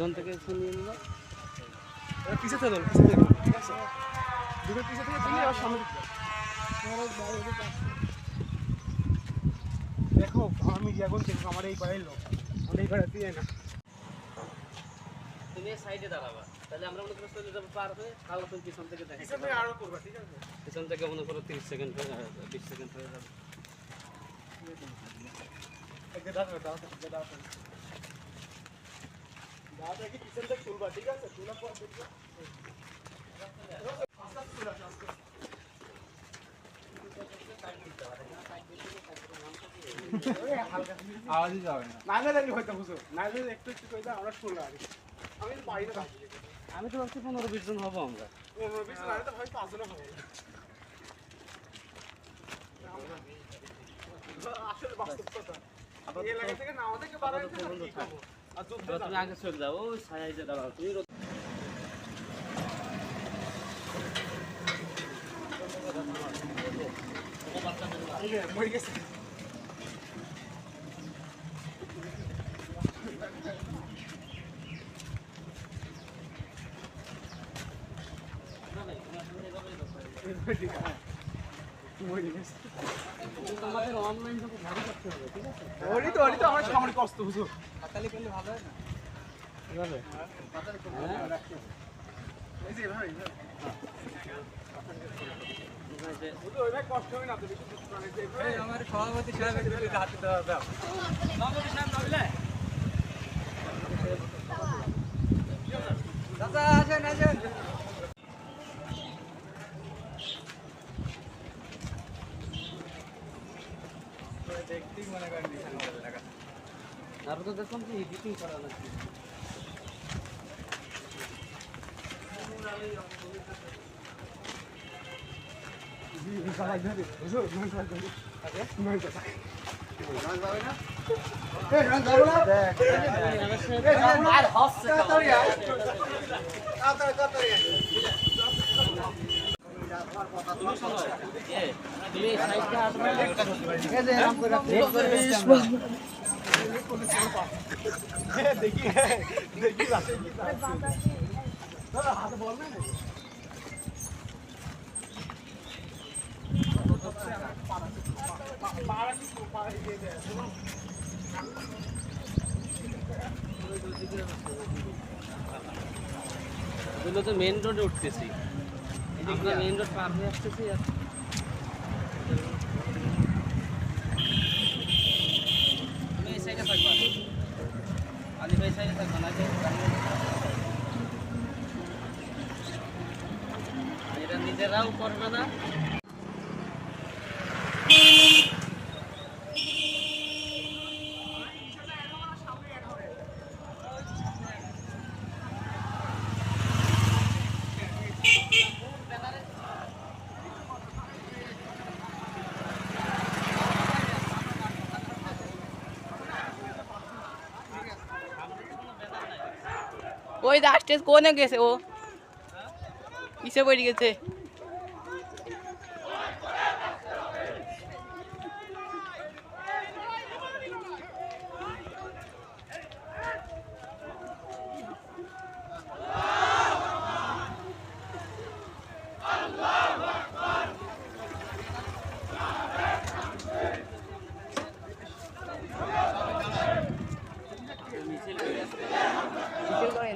পিছন থেকে শুনিয়ে নিল। পিছে থেকে পিছে থেকে ঠিক আছে? দুটো পিছে থেকে তুলি আর সামনে দেখো আমি এখন দেখো আমার এই ঘরের লোক আমার এই দিয়ে না। তুমি সাইডে দাঁড়াবা। তাহলে আমরা মনে করো চলে যাব পার হয়ে তাহলে তুমি পিছন থেকে দেখো পিছন থেকে আরও করবা ঠিক আছে? পিছন থেকে মনে করো তিরিশ সেকেন্ড বিশ সেকেন্ড হয়ে যাবে। ঠিক আওয়াজই যাবে না নাইলে দেখলে হয়তো বুঝো নাইলে একটু একটু দাও আমরা শুনলাম আর আমি বাইরে থাকি আমি তো ভাবছি পনেরো বিশ জন হব আমরা পনেরো বিশ নাইলে তো হয়তো পাঁচজনও হবে আসলে বাস্তব কথা এই এলাকা থেকে না আমাদেরকে বাড়াই দিতে কি তুমি আগে চলে যাও। ওই সাইডে দাঁড়াও তুমি মরে গেছে আমাদের অনলাইন যখন করতে হবে ঠিক আছে? ওরই তো ওরই তো আমার সামনে কষ্ট বুঝো। এভাবে এই ভালো হ্যাঁ না? বেশি কষ্ট করে যে ভাই আমার সভাপতি সাহেব হাতে দেওয়া দাও চাচা আসেন আসেন দেখতেই মনে করেন এলাকা দেখলাম কি এডিটিং করা লাগবে তুমি দেখি মেন রোডে উঠতেছি। মেন রোড পার হয়ে আসতেছি আর তুমি এই সাইডে থাকবা আলি ভাই সাইডে থাকবা না যে এরা নিজেরাও করবে না। ওই লাস্টে কোনে গেছে ও? কিসে পড়ে গেছে?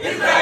ಇಲ್ಲ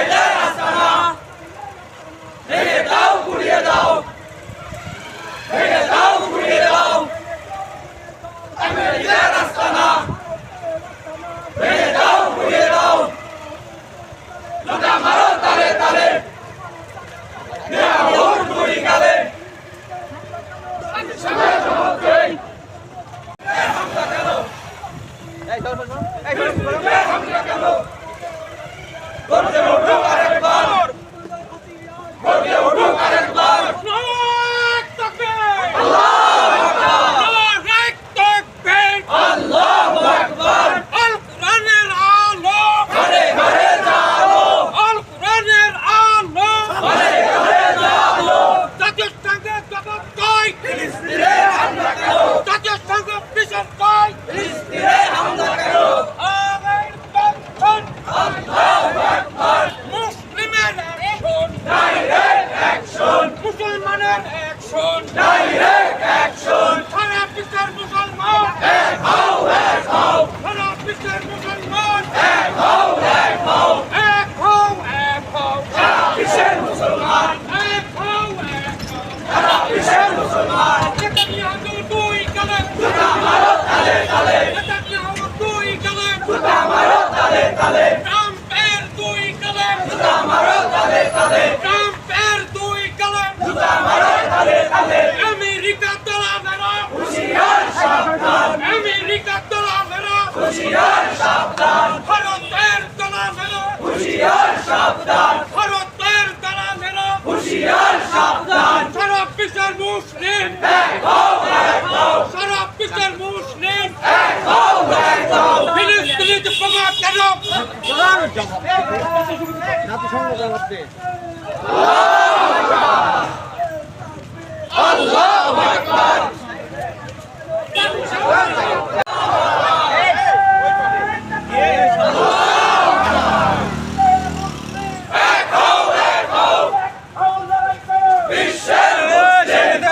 দলালেরা ভারতের দলালেরা ভারতের দলালেরা সারা বিশ্বের মুসলিম। সারা বিশ্বের মুসলিম। ফিলিস্তিনিতে বোমা কেন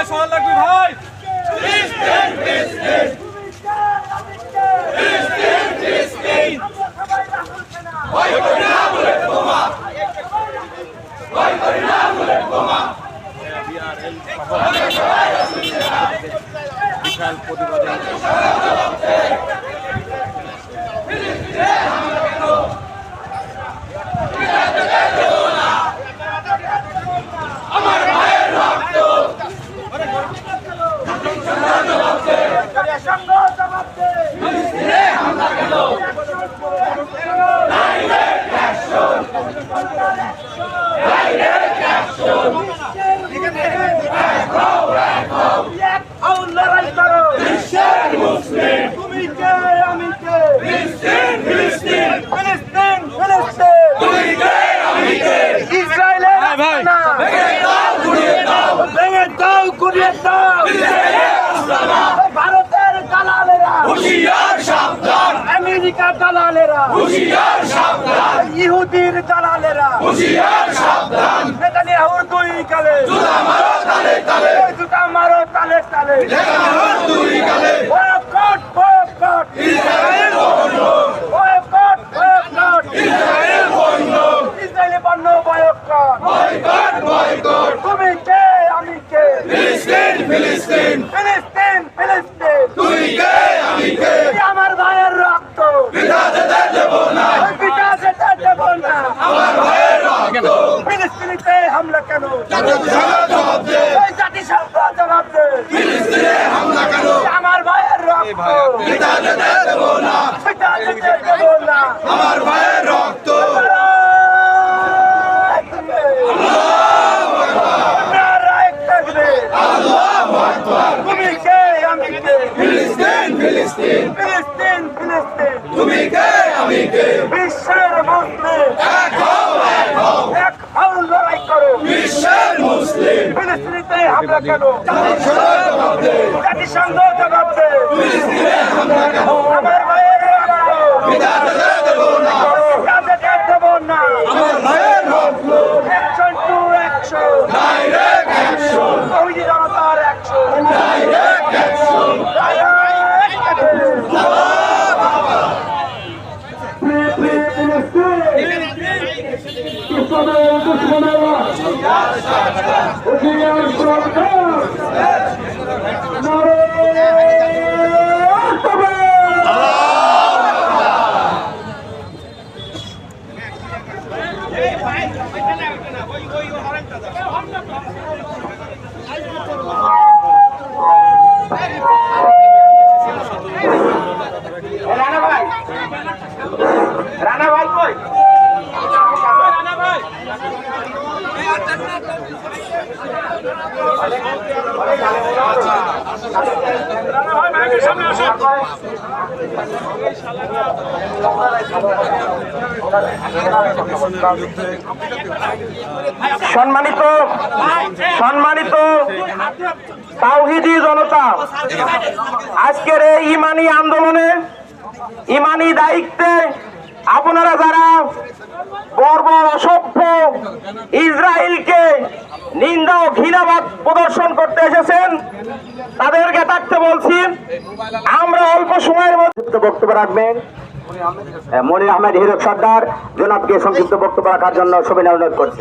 সমান লাগবে ভাই তুমি কে আমি কে ফিলিস্তিন ফিলিস্তিন ফিলিস্তিন ফিলিস্তিন তুমি কে আমি কে ইসরায়েলের ভাই। আস্তানা ভেঙে দাও গুড়িয়ে দাও ভেঙে দাও গুড়িয়ে দাও ভারতের দালালেরা হুশিয়ার সাবধান আমেরিকা দালালেরা। হুশিয়ার সাবধান। ইহুদির দালালেরা। হুশিয়ার সাবধান। নেতানিয়াহুর দুই কালে জুতা মারো তালে তালে। জুতা মারো তালে তালে নেতানিয়াহুর দুই কালে বয়কট বয়কট ইসরায়েল বন্ধ বয়কট বয়কট ইসরায়েল বন্ধ ইসরায়েল বন্ধ বয়কট বয়কট বয়কট তুমি কে আমি কে ফিলিস্তিন ফিলিস্তিন ফিলিস্তিন ফিলিস্তিন তুই কে আমি কে আমার ভাইয়ের রক্ত পিতা যেতে দেব না পিতা যেতে দেব না আমার ভাইয়ের রক্ত ফিলিস্তিনিতে হামলা কেন জবাব দে জাতিসংঘ জবাব দে ফিলিস্তিনে হামলা কেন আমার ভাইয়ের রক্ত পিতা যেতে দেব না পিতা যেতে আমার ভাইয়ের রক্ত তুমি কে আমি কে ফিলিস্তিন ফিলিস্তিন ফিলিস্তিন। ফিলিস্তিন তুমি কে? আমি কে? বিশ্বের মুসলিম। এক হও এক হও। এক হও লড়াই করো। বিশ্বের মুসলিম। ফিলিস্তিনিতে হামলা কেন? জাতিসংঘ জবাব। দে ফিলিস্তিনে হামলা কেন? আমার ভাইয়ের রক্ত সম্মানিত সম্মানিত তাওহিদি জনতা, আজকের এই ইমানি আন্দোলনে, ইমানি দায়িত্বে আপনারা যারা বর্বর অসভ্য ইসরায়েলকে নিন্দা ও ঘৃণাবাদ প্রদর্শন করতে এসেছেন, তাদেরকে থাকতে বলছি, আমরা অল্প সময়ের মধ্যে বক্তব্য রাখবেন। মনির আহমেদ হিরক সর্দার। জনাবকে সংক্ষিপ্ত বক্তব্য রাখার জন্য সবিনয় অনুরোধ করছি